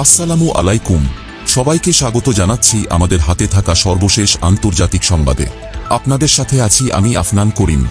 আসসালামু আলাইকুম। সবাইকে স্বাগত জানাচ্ছি আমাদের হাতে থাকা সর্বশেষ আন্তর্জাতিক সংবাদে। আপনাদের সাথে আছি আমি আফনান করিম।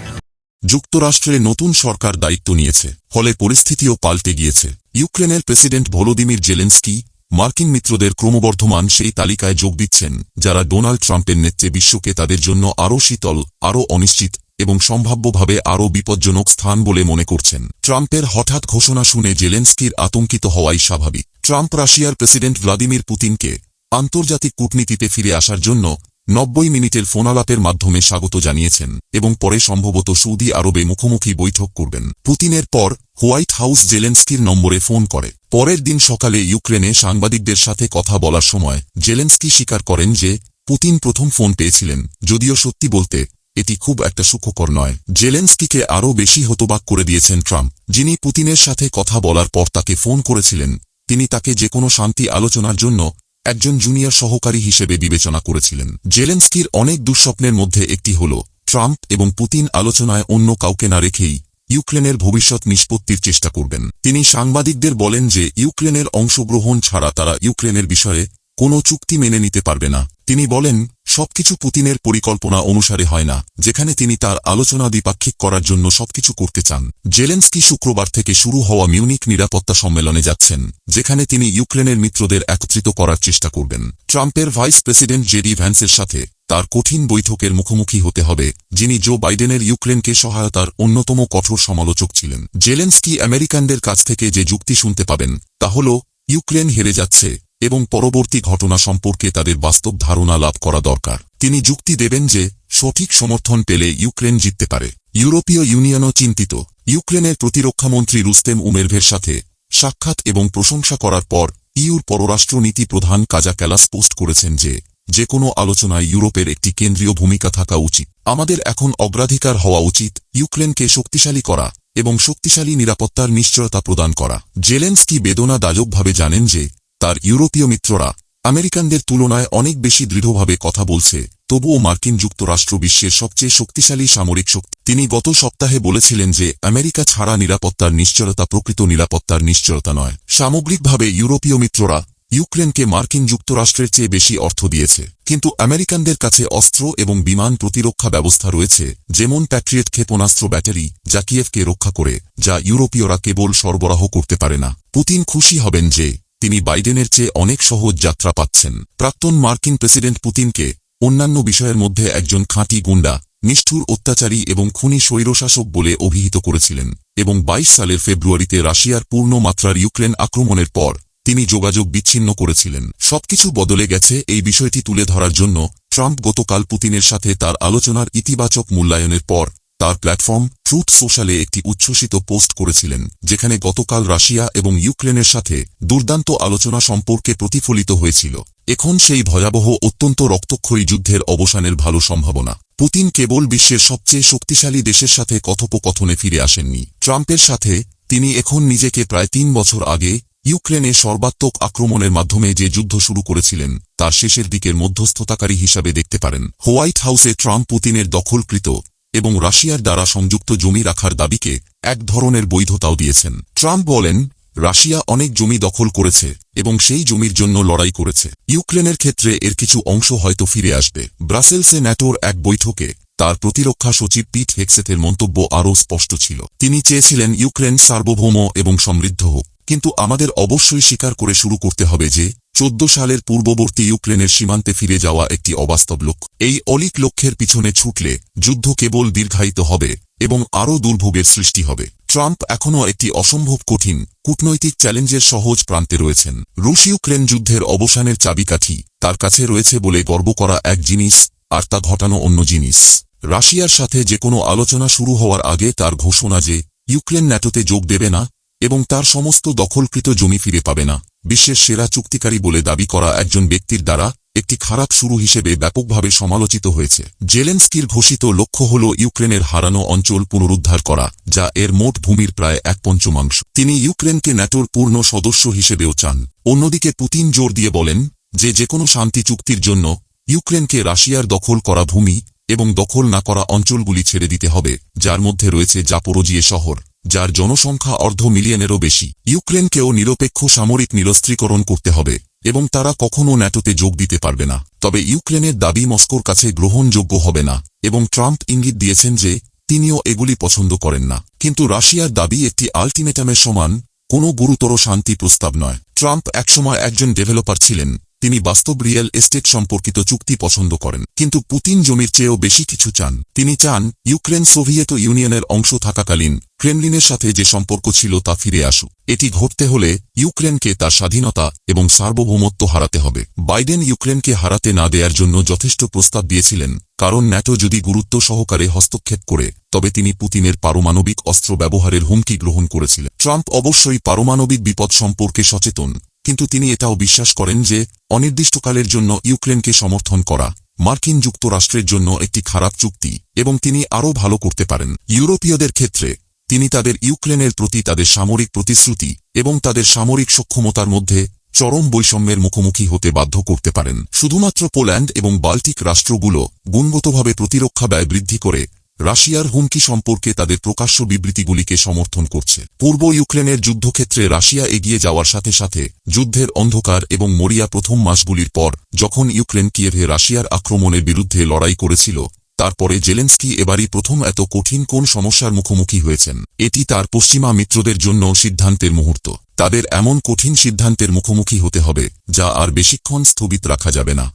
যুক্তরাষ্ট্রে নতুন সরকার দায়িত্ব নিয়েছে, ফলে পরিস্থিতিও পাল্টে গিয়েছে। ইউক্রেনের প্রেসিডেন্ট ভলোদিমির জেলেন্সকি, মার্কিন মিত্রদের ক্রমবর্ধমান সেই তালিকায় যোগ দিচ্ছেন, যারা ডোনাল্ড ট্রাম্পের নেতৃত্বে বিশ্বকে তাদের জন্য আরও শীতল, আরও অনিশ্চিত এবং সম্ভাব্যভাবে আরও বিপজ্জনক স্থান বলে মনে করছেন। ট্রাম্পের হঠাৎ ঘোষণা শুনে জেলেন্সকির আতঙ্কিত হওয়াই স্বাভাবিক। ট্রাম্প রাশিয়ার প্রেসিডেন্ট ভ্লাদিমির পুতিনকে আন্তর্জাতিক কূটনীতিতে ফিরে আসার জন্য নব্বই মিনিটের ফোনালাপের মাধ্যমে স্বাগত জানিয়েছেন এবং পরে সম্ভবত সৌদি আরবে মুখোমুখি বৈঠক করবেন। পুতিনের পর হোয়াইট হাউস জেলেন্সকির নম্বরে ফোন করে। পরের দিন সকালে ইউক্রেনে সাংবাদিকদের সাথে কথা বলার সময় জেলেন্সকি স্বীকার করেন যে পুতিন প্রথম ফোন পেয়েছিলেন, যদিও সত্যি বলতে এটি খুব একটা সুখকর নয়। জেলেন্সকিকে আরও বেশি হতবাক করে দিয়েছেন ট্রাম্প, যিনি পুতিনের সাথে কথা বলার পর তাকে ফোন করেছিলেন তিনি তাকে যে কোনো শান্তি আলোচনার জন্য একজন জুনিয়র সহকারী হিসেবে বিবেচনা করেছিলেন। জেলেন্সকির অনেক দুঃস্বপ্নের মধ্যে একটি হল, ট্রাম্প এবং পুতিন আলোচনায় অন্য কাউকে না রেখেই ইউক্রেনের ভবিষ্যৎ নিষ্পত্তির চেষ্টা করবেন। তিনি সাংবাদিকদের বলেন যে, ইউক্রেনের অংশগ্রহণ ছাড়া তারা ইউক্রেনের বিষয়ে কোনো চুক্তি মেনে নিতে পারবে না। তিনি বলেন সবকিছু পুতিনের পরিকল্পনা অনুসারে হয় না, যেখানে তিনি তার আলোচনা দ্বিপাক্ষিক করার জন্য সবকিছু করতে চান। জেলেন্সকি শুক্রবার থেকে শুরু হওয়া মিউনিক নিরাপত্তা সম্মেলনে যাচ্ছেন, যেখানে তিনি ইউক্রেনের মিত্রদের একত্রিত করার চেষ্টা করবেন। ট্রাম্পের ভাইস প্রেসিডেন্ট জেডি ভ্যান্সের সাথে তার কঠিন বৈঠকের মুখোমুখি হতে হবে, যিনি জো বাইডেনের ইউক্রেনকে সহায়তার অন্যতম কঠোর সমালোচক ছিলেন। জেলেন্সকি আমেরিকানদের কাছ থেকে যে যুক্তি শুনতে পাবেন, তা হল, ইউক্রেন হেরে যাচ্ছে এবং পরবর্তী ঘটনা সম্পর্কে তাদের বাস্তব ধারণা লাভ করা দরকার। তিনি যুক্তি দেবেন যে, সঠিক সমর্থন পেলে ইউক্রেন জিততে পারে। ইউরোপীয় ইউনিয়নও চিন্তিত। ইউক্রেনের প্রতিরক্ষামন্ত্রী রুস্তেম উমেরভের সাথে সাক্ষাৎ এবং প্রশংসা করার পর, ইউর পররাষ্ট্রনীতি প্রধান কাজা ক্যালাস পোস্ট করেছেন যে যে কোনো আলোচনায় ইউরোপের একটি কেন্দ্রীয় ভূমিকা থাকা উচিত। আমাদের এখন অগ্রাধিকার হওয়া উচিত ইউক্রেনকে শক্তিশালী করা এবং শক্তিশালী নিরাপত্তার নিশ্চয়তা প্রদান করা। জেলেন্সকি বেদনাদায়কভাবে জানেন যে তার ইউরোপীয় মিত্ররা আমেরিকানদের তুলনায় অনেক বেশি দৃঢ়ভাবে কথা বলছে, তবুও মার্কিন যুক্তরাষ্ট্র বিশ্বের সবচেয়ে শক্তিশালী সামরিক শক্তি। তিনি গত সপ্তাহে বলেছিলেন যে, আমেরিকা ছাড়া নিরাপত্তার নিশ্চয়তা প্রকৃত নিরাপত্তার নিশ্চয়তা নয়। সামগ্রিকভাবে ইউরোপীয় মিত্ররা ইউক্রেনকে মার্কিন যুক্তরাষ্ট্রের চেয়ে বেশি অর্থ দিয়েছে, কিন্তু আমেরিকানদের কাছে অস্ত্র এবং বিমান প্রতিরক্ষা ব্যবস্থা রয়েছে, যেমন প্যাট্রিয়েট ক্ষেপণাস্ত্র ব্যাটারি যা কিয়েভকে রক্ষা করে, যা ইউরোপীয়রা কেবল সরবরাহ করতে পারে না। পুতিন খুশি হবেন যে তিনি বাইডেনের চেয়ে অনেক সহজ যাত্রা পাচ্ছেন। প্রাক্তন মার্কিন প্রেসিডেন্ট পুতিনকে অন্যান্য বিষয়ের মধ্যে একজন খাঁটি গুন্ডা, নিষ্ঠুর অত্যাচারী এবং খুনি স্বৈরশাসক বলে অভিহিত করেছিলেন এবং ২২ সালের ফেব্রুয়ারিতে রাশিয়ার পূর্ণ মাত্রার ইউক্রেন আক্রমণের পর তিনি যোগাযোগ বিচ্ছিন্ন করেছিলেন। সবকিছু বদলে গেছে এই বিষয়টি তুলে ধরার জন্য ট্রাম্প গতকাল পুতিনের সাথে তার আলোচনার ইতিবাচক মূল্যায়নের পর। তার প্ল্যাটফর্ম ট্রুথ সোশ্যালে একটি উচ্ছ্বসিত পোস্ট করেছিলেন, যেখানে গতকাল রাশিয়া এবং ইউক্রেনের সাথে দুর্দান্ত আলোচনা সম্পর্কে প্রতিফলিত হয়েছিল। এখন সেই ভয়াবহ, অত্যন্ত রক্তক্ষয়ী যুদ্ধের অবসানের ভালো সম্ভাবনা। পুতিন কেবল বিশ্বের সবচেয়ে শক্তিশালী দেশের সাথে কথোপকথনে ফিরে আসেননি। ট্রাম্পের সাথে তিনি এখন নিজেকে প্রায় তিন বছর আগে ইউক্রেনে সর্বাত্মক আক্রমণের মাধ্যমে যে যুদ্ধ শুরু করেছিলেন, তার শেষের দিকের মধ্যস্থতাকারী হিসাবে দেখতে পারেন। হোয়াইট হাউসে ট্রাম্প পুতিনের দখলকৃত এবং রাশিয়ার দ্বারা সংযুক্ত জমি রাখার দাবিকে এক ধরনের বৈধতাও দিয়েছেন। ট্রাম্প বলেন, রাশিয়া অনেক জমি দখল করেছে এবং সেই জমির জন্য লড়াই করেছে। ইউক্রেনের ক্ষেত্রে এর কিছু অংশ হয়তো ফিরে আসবে। ব্রাসেলসে ন্যাটোর এক বৈঠকে তার প্রতিরক্ষা সচিব পিট হেক্সেথের মন্তব্য আরও স্পষ্ট ছিল। তিনি চেয়েছিলেন ইউক্রেন সার্বভৌম এবং সমৃদ্ধ হোক, কিন্তু আমাদের অবশ্যই স্বীকার করে শুরু করতে হবে যে চোদ্দ সালের পূর্ববর্তী ইউক্রেনের সীমান্তে ফিরে যাওয়া একটি অবাস্তব লক্ষ্য এই অলিক লক্ষ্যের পিছনে ছুটলে যুদ্ধ কেবল দীর্ঘায়িত হবে এবং আরও দুর্ভোগের সৃষ্টি হবে। ট্রাম্প এখনও একটি অসম্ভব কঠিন, কূটনৈতিক চ্যালেঞ্জের সহজ প্রান্তে রয়েছেন। রুশ ইউক্রেন যুদ্ধের অবসানের চাবিকাঠি তার কাছে রয়েছে বলে গর্ব করা এক জিনিস, আর তা ঘটানো অন্য জিনিস। রাশিয়ার সাথে যে কোনো আলোচনা শুরু হওয়ার আগে তার ঘোষণা যে, ইউক্রেন ন্যাটোতে যোগ দেবে না এবং তার সমস্ত দখলকৃত জমি ফিরে পাবে না। বিশ্বের সেরা চুক্তিকারী বলে দাবি করা একজন ব্যক্তির দ্বারা একটি খারাপ শুরু হিসেবে ব্যাপকভাবে সমালোচিত হয়েছে। জেলেন্সকির ঘোষিত লক্ষ্য হল ইউক্রেনের হারানো অঞ্চল পুনরুদ্ধার করা, যা এর মোট ভূমির প্রায় এক পঞ্চমাংশ। তিনি ইউক্রেনকে ন্যাটোর পূর্ণ সদস্য হিসেবেও চান। অন্যদিকে পুতিন জোর দিয়ে বলেন যে যে কোনো শান্তি চুক্তির জন্য ইউক্রেনকে রাশিয়ার দখল করা ভূমি এবং দখল না করা অঞ্চলগুলি ছেড়ে দিতে হবে, যার মধ্যে রয়েছে জাপোরোজিয়ে শহর। যার জনসংখ্যা অর্ধ মিলিয়নেরও বেশি। ইউক্রেনকেও নিরপেক্ষ সামরিক নিরস্ত্রীকরণ করতে হবে, এবং তারা কখনও ন্যাটোতে যোগ দিতে পারবে না। তবে ইউক্রেনের দাবি মস্কোর কাছে গ্রহণযোগ্য হবে না, এবং ট্রাম্প ইঙ্গিত দিয়েছেন যে, তিনিও এগুলি পছন্দ করেন না। কিন্তু রাশিয়ার দাবি একটি আলটিমেটামের সমান, কোনো গুরুতর শান্তি প্রস্তাব নয়। ট্রাম্প একসময় একজন ডেভেলপার ছিলেন তিনি বাস্তব রিয়েল এস্টেট সম্পর্কিত চুক্তি পছন্দ করেন, কিন্তু পুতিন জমির চেয়েও বেশি কিছু চান। তিনি চান, ইউক্রেন সোভিয়েত ইউনিয়নের অংশ থাকাকালীন ক্রেমলিনের সাথে যে সম্পর্ক ছিল তা ফিরে আসুক। এটি ঘটতে হলে ইউক্রেনকে তার স্বাধীনতা এবং সার্বভৌমত্ব হারাতে হবে। বাইডেন ইউক্রেনকে হারাতে না দেওয়ার জন্য যথেষ্ট প্রস্তাব দিয়েছিলেন, কারণ ন্যাটো যদি গুরুত্ব সহকারে হস্তক্ষেপ করে, তবে তিনি পুতিনের পারমাণবিক অস্ত্র ব্যবহারের হুমকি গ্রহণ করেছিলেন। ট্রাম্প অবশ্যই পারমাণবিক বিপদ সম্পর্কে সচেতন কিন্তু তিনি এটাও বিশ্বাস করেন যে, অনির্দিষ্টকালের জন্য ইউক্রেনকে সমর্থন করা, মার্কিন যুক্তরাষ্ট্রের জন্য একটি খারাপ চুক্তি, এবং তিনি আরও ভালো করতে পারেন। ইউরোপীয়দের ক্ষেত্রে, তিনি তাদের ইউক্রেনের প্রতি তাদের সামরিক প্রতিশ্রুতি এবং তাদের সামরিক সক্ষমতার মধ্যে চরম বৈষম্যের মুখোমুখি হতে বাধ্য করতে পারেন। শুধুমাত্র পোল্যান্ড এবং বাল্টিক রাষ্ট্রগুলো গুণগতভাবে প্রতিরক্ষা ব্যয় বৃদ্ধি করে রাশিয়ার হুমকি সম্পর্কে তাদের প্রকাশ্য বিবৃতিগুলিকে সমর্থন করছে। পূর্ব ইউক্রেনের যুদ্ধক্ষেত্রে রাশিয়া এগিয়ে যাওয়ার সাথে সাথে যুদ্ধের অন্ধকার এবং মরিয়া প্রথম মাসগুলির পর, যখন ইউক্রেন কিয়েভে রাশিয়ার আক্রমণের বিরুদ্ধে লড়াই করেছিল, তারপরে জেলেন্সকি এবারই প্রথম এত কঠিন কোন সমস্যার মুখোমুখি হয়েছেন। এটি তার পশ্চিমা মিত্রদের জন্য সিদ্ধান্তের মুহূর্ত। তাদের এমন কঠিন সিদ্ধান্তের মুখোমুখি হতে হবে, যা আর বেশিক্ষণ স্থগিত রাখা যাবে না।